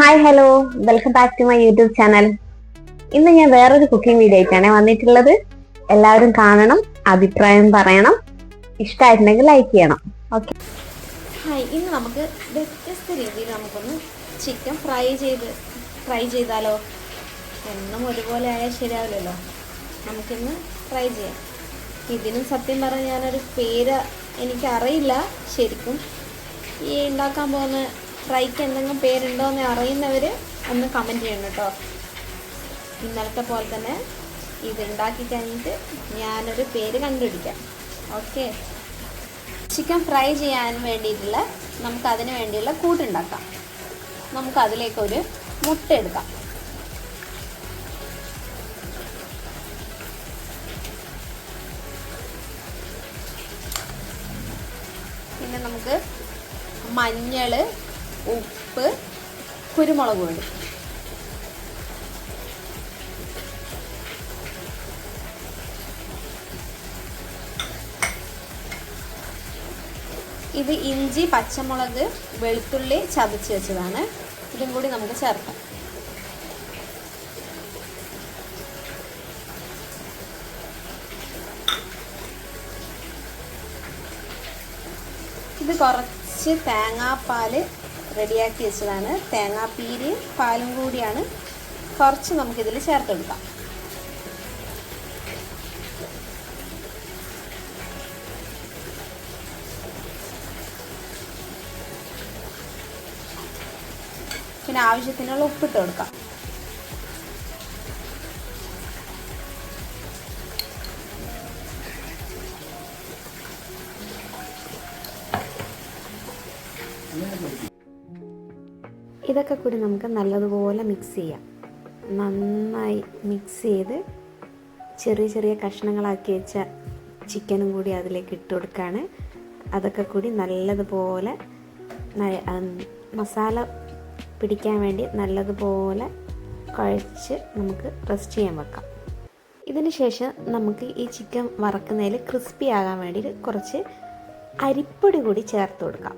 Hi hello welcome back to my YouTube channel ഇന്ന് ഞാൻ വേറൊരു കുക്കിംഗ് വീഡിയോ ആയിട്ടാണ് വന്നിട്ടുള്ളത്. എല്ലാവരും കാണണം അഭിപ്രായം പറയണം ഇഷ്ടമായിട്ടുണ്ടെങ്കിൽ ലൈക്ക് ചെയ്യണം. ഓക്കെ ഹായ് ഇന്ന് നമുക്ക് വ്യത്യസ്ത രീതിയിൽ നമുക്കൊന്ന് ചിക്കൻ ഫ്രൈ ചെയ്ത് ഫ്രൈ ചെയ്താലോ? എന്നും ഒരുപോലെ ആയാൽ ശരിയാവില്ലല്ലോ. നമുക്കിന്ന് ഫ്രൈ ചെയ്യാം. ഇതിനും സത്യം പറഞ്ഞാൽ ഞാനൊരു പേര് എനിക്കറിയില്ല. ശരിക്കും ഈ ഉണ്ടാക്കാൻ പോകുന്ന ഫ്രൈക്ക് എന്തെങ്കിലും പേരുണ്ടോ എന്ന് അറിയുന്നവർ ഒന്ന് കമന്റ് ചെയ്യണം കേട്ടോ. ഇന്നലത്തെ പോലെ തന്നെ ഇത് ഉണ്ടാക്കി കഴിഞ്ഞിട്ട് ഞാനൊരു പേര് കണ്ടുപിടിക്കാം. ഓക്കെ ചിക്കൻ ഫ്രൈ ചെയ്യാൻ വേണ്ടിയിട്ടുള്ള നമുക്ക് അതിന് വേണ്ടിയുള്ള കൂട്ടുണ്ടാക്കാം നമുക്ക് അതിലേക്ക് ഒരു മുട്ട എടുക്കാം. പിന്നെ നമുക്ക് മഞ്ഞൾ ഉപ്പ് കുരുമുളക് പൊടി. ഇത് ഇഞ്ചി പച്ചമുളക് വെളുത്തുള്ളി ചതച്ച് വെച്ചതാണ്. ഇതും കൂടി നമുക്ക് ചേർക്കാം. ഇത് കുറച്ച് തേങ്ങാപ്പാൽ റെഡിയാക്കി വെച്ചതാണ്. തേങ്ങാപ്പീര് പാലും കൂടിയാണ് കുറച്ച് നമുക്കിതിൽ ചേർത്തെടുക്കാം പിന്നെ ആവശ്യത്തിനുള്ള ഉപ്പിട്ട് കൊടുക്കാം. ഇതൊക്കെ കൂടി നമുക്ക് നല്ലതുപോലെ മിക്സ് ചെയ്യാം. നന്നായി മിക്സ് ചെയ്ത് ചെറിയ ചെറിയ കഷ്ണങ്ങളാക്കി വെച്ച ചിക്കനും കൂടി അതിലേക്ക് ഇട്ട് കൊടുക്കുകയാണ് അതൊക്കെ കൂടി നല്ലതുപോലെ മസാല പിടിക്കാൻ വേണ്ടി നല്ലതുപോലെ കുഴച്ച് നമുക്ക് റെസ്റ്റ് ചെയ്യാൻ വെക്കാം. ഇതിന് ശേഷം നമുക്ക് ഈ ചിക്കൻ വറക്കുന്നതിൽ ക്രിസ്പി ആകാൻ വേണ്ടിയിട്ട് കുറച്ച് അരിപ്പൊടി കൂടി ചേർത്ത് കൊടുക്കാം.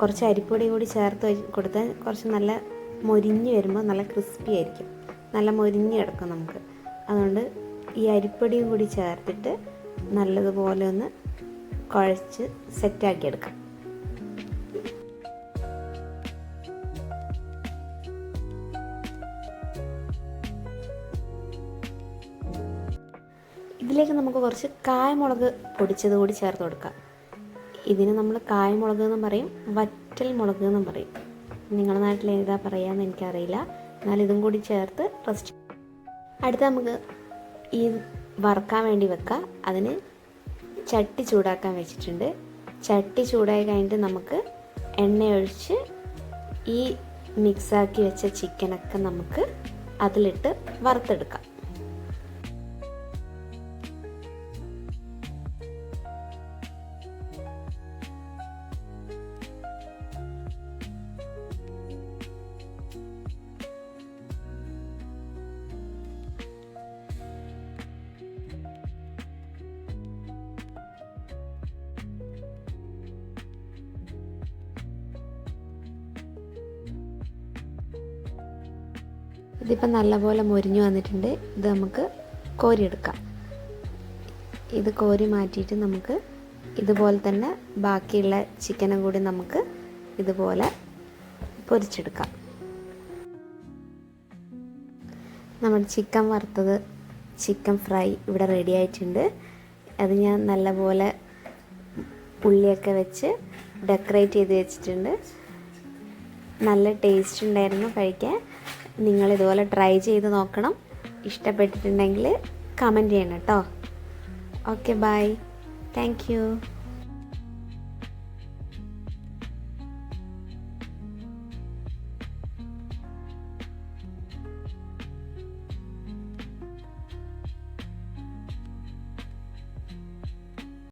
കുറച്ച് അരിപ്പൊടി കൂടി ചേർത്ത് കൊടുത്താൽ കുറച്ച് നല്ല മൊരിഞ്ഞ് വരുമ്പോൾ നല്ല ക്രിസ്പി ആയിരിക്കും. നല്ല മൊരിഞ്ഞ് കിടക്കും നമുക്ക്. അതുകൊണ്ട് ഈ അരിപ്പൊടിയും കൂടി ചേർത്തിട്ട് നല്ലതുപോലെ ഒന്ന് കുഴച്ച് സെറ്റാക്കി എടുക്കാം. ഇതിലേക്ക് നമുക്ക് കുറച്ച് കായമുളക് പൊടിച്ചത് കൂടി ചേർത്ത് കൊടുക്കാം. ഇതിന് നമ്മൾ കായമുളക് എന്നും പറയും വറ്റൽ മുളക് എന്നും പറയും. നിങ്ങളുടെ നാട്ടിൽ ഏതാ പറയാന്ന് എനിക്കറിയില്ല. എന്നാൽ ഇതും കൂടി ചേർത്ത് റെസ്റ്റ് അടുത്ത നമുക്ക് ഈ വറുക്കാൻ വേണ്ടി വെക്കാം. അതിന് ചട്ടി ചൂടാക്കാൻ വെച്ചിട്ടുണ്ട്. ചട്ടി ചൂടായി കഴിഞ്ഞിട്ട് നമുക്ക് എണ്ണയൊഴിച്ച് ഈ മിക്സാക്കി വെച്ച ചിക്കനൊക്കെ നമുക്ക് അതിലിട്ട് വറുത്തെടുക്കാം. ഇതിപ്പോൾ നല്ലപോലെ മൊരിഞ്ഞു വന്നിട്ടുണ്ട്. ഇത് നമുക്ക് കോരിയെടുക്കാം. ഇത് കോരി മാറ്റിയിട്ട് നമുക്ക് ഇതുപോലെ തന്നെ ബാക്കിയുള്ള ചിക്കനും കൂടി നമുക്ക് ഇതുപോലെ പൊരിച്ചെടുക്കാം. നമ്മുടെ ചിക്കൻ വറുത്തത് ചിക്കൻ ഫ്രൈ ഇവിടെ റെഡി ആയിട്ടുണ്ട്. അത് ഞാൻ നല്ലപോലെ ഉള്ളിയൊക്കെ വെച്ച് ഡെക്കറേറ്റ് ചെയ്ത് വെച്ചിട്ടുണ്ട്. നല്ല ടേസ്റ്റ് ഉണ്ടായിരുന്നു കഴിക്കാൻ. നിങ്ങൾ ഇതുപോലെ ട്രൈ ചെയ്ത് നോക്കണം. ഇഷ്ടപ്പെട്ടിട്ടുണ്ടെങ്കിൽ കമന്റ് ചെയ്യണം കേട്ടോ. Okay bye thank